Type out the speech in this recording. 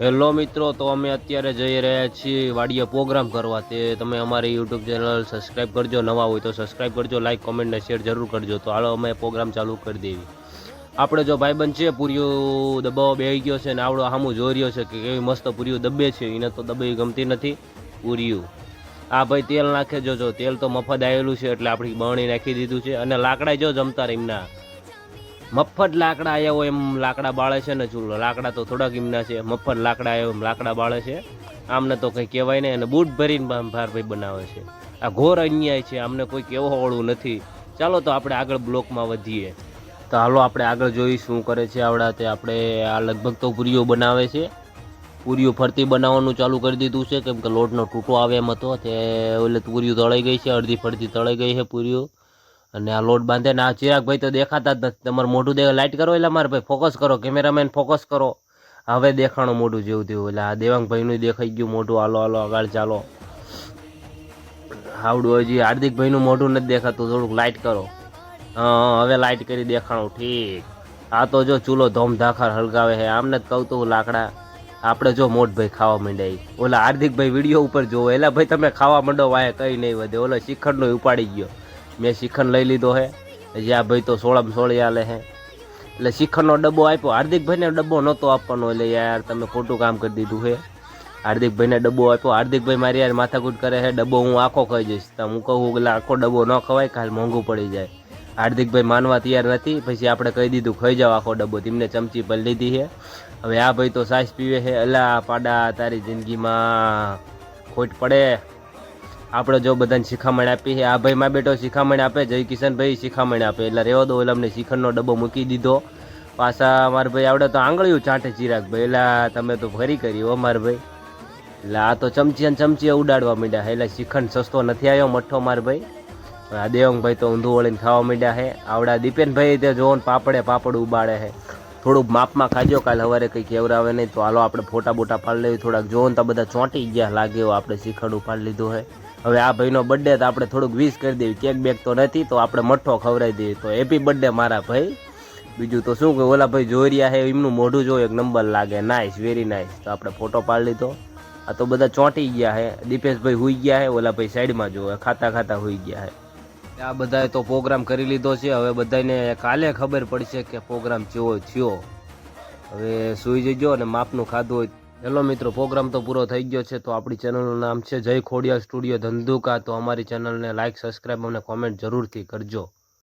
Hello મિત્રો, તો અમે અત્યારે જઈ રહ્યા છીએ વાડીએ પ્રોગ્રામ કરવા. તે તમે અમારી યુટ્યુબ ચેનલ સબસ્ક્રાઈબ કરજો, નવા હોય તો સબસ્ક્રાઈબ કરજો, લાઇક, કોમેન્ટ ને શેર જરૂર કરજો. તો હાલો અમે પ્રોગ્રામ ચાલુ કરી દેવી. આપણે જો ભાઈબંધ છે પૂરીઓ દબાવો બેહી ગયો છે ને આવડો સામું જોઈ રહ્યો છે કે કેવી મસ્ત પૂરીઓ દબે છે, એને તો દબાવી ગમતી નથી પૂરીયું. આ ભાઈ તેલ નાખે, જો જો, તેલ તો મફત આવેલું છે એટલે આપણી બરણી નાખી દીધું છે અને લાકડા જો જમતા એમના. મફત લાકડા આવ્યા હોય એમ લાકડા બાળે છે ને ચૂલો. લાકડા તો થોડાક એમના છે. મફત લાકડા આવ્યા એમ લાકડા બાળે છે. આમને તો કંઈ કહેવાય નહીં અને બૂટ ભરીને ભારભાઈ બનાવે છે. આ ઘોર અન્યાય છે. આમને કોઈ કેવો વાળું નથી. ચાલો તો આપણે આગળ બ્લોકમાં વધીએ. તો હાલો આપણે આગળ જોઈ શું કરે છે આવડા. તે આપણે આ લગભગ તો પૂરીઓ બનાવે છે. પૂરીઓ ફરતી બનાવવાનું ચાલુ કરી દીધું છે. કેમ કે લોટનો તૂટો આવે એમ હતો. તે એટલે પૂરીઓ તળાઈ ગઈ છે. અડધી ફરતી તળાઈ ગઈ છે પૂરીઓ. અને આ લોટ બાંધે ને આ ચિરાગભાઈ તો દેખાતા જ નથી. તમારે મોઢું દે લાઇટ કરો એટલે મારે ભાઈ ફોકસ કરો કેમેરામેન ફોકસ કરો. હવે દેખાણું મોઢું જેવું થયું, એટલે આ દેવાંગભાઈનું દેખાઈ ગયું મોઢું. હાલો હાલો, આગળ ચાલો. આવડું હજી હાર્દિકભાઈનું મોઢું નથી દેખાતું, થોડુંક લાઇટ કરો. હા હવે લાઇટ કરી દેખાણું, ઠીક. આ તો જો ચૂલો ધોમધાખર હળગાવે છે, આમને જ કહું તો લાકડા. આપણે જો મોટભાઈ ખાવા માંડ્યા ઓલા હાર્દિકભાઈ વીડિયો ઉપર જોવો એટલે ભાઈ તમે ખાવા માંડો વાય કંઈ નહીં વધે. ઓલો શિખંડનો ઉપાડી ગયો. મેં શિખંડ લઈ લીધો હે. જે આ ભાઈ તો સોળામ સોળી આલે હે. એટલે શિખંડનો ડબ્બો આપ્યો. હાર્દિકભાઈને ડબ્બો નહોતો આપવાનો. એટલે યાર તમે ખોટું કામ કરી દીધું છે હાર્દિકભાઈને ડબ્બો આપ્યો. હાર્દિકભાઈ મારી યાર માથાકૂટ કરે છે ડબ્બો હું આખો ખાઈ જઈશ. તો હું કહું એટલે આખો ડબ્બો ન ખવાય, કાલ મોંઘું પડી જાય. હાર્દિકભાઈ માનવા તૈયાર નથી. પછી આપણે કહી દીધું, ખાઈ જાઓ આખો ડબ્બો. તેમને ચમચી પર લીધી છે હવે આ ભાઈ તો સાસ પીવે છે અલા પાડા, તારી જિંદગીમાં ખોટ પડે. આપણે જો બધાને શિખામણ આપી આ ભાઈ માં બેટો શિખામણ આપે જય કિશનભાઈ શિખામણ આપે. એટલે રેવા દો એટલે અમને શિખરનો ડબ્બો મૂકી દીધો. પાછા મારા ભાઈ આવડે તો આંગળીયું ચાટે ચિરાગ ભાઈ. એટલે તમે તો ફરી કરી હો ભાઈ. એટલે આ તો ચમચી અને ચમચી ઉડાડવા માંડ્યા એટલે શિખંડ સસ્તો નથી આવ્યો, મઠ્ઠો માર ભાઈ. આ દેવંગભાઈ તો ઊંધું વળીને ખાવા માંડ્યા છે. આવડા દીપેનભાઈ તે જોવો ને પાપડે પાપડ ઉબાડે છે. થોડુંક માપમાં ખાજો, કાલ સવારે કંઈ કેવરાવે નહીં. તો હાલો આપણે ફોટા બોટા પાડી લેવી થોડાક જોવો ને તો બધા ચોંટી ગયા લાગે આપણે શિખંડ ઉપાડી લીધું છે. હવે આ ભાઈનો બર્થડે તો આપણે થોડુંક વિશ કરી દેવી કેક બેક તો નથી, તો આપણે મઠ્ઠો ખવડાવી દઈએ. તો હેપી બર્થડે મારા ભાઈ. બીજું તો શું કે ઓલા ભાઈ જોઈ રહ્યા છે એમનું મોઢું જોયું એક નંબર લાગે. નાઇસ વેરી નાઇસ તો આપણે ફોટો પાડી લીધો. આ તો બધા ચોંટી ગયા છે દીપેશભાઈ હોઈ ગયા છે ઓલા ભાઈ સાઈડમાં જોવે ખાતા ખાતા હોઈ ગયા છે આ બધાએ તો પ્રોગ્રામ કરી લીધો છે. હવે બધાને કાલે ખબર પડશે કે પ્રોગ્રામ કેવો થયો. હવે સુઈ જજો અને માપનું ખાધું હોય હેલો મિત્રો, પ્રોગ્રામ તો પૂરો થઈ ગયો છે, તો આપણી ચેનલનું નામ છે જય ખોડિયા સ્ટુડિયો ધંધુકા. તો અમારી ચેનલને લાઇક સબસ્ક્રાઈબ અને કોમેન્ટ જરૂરથી કરજો.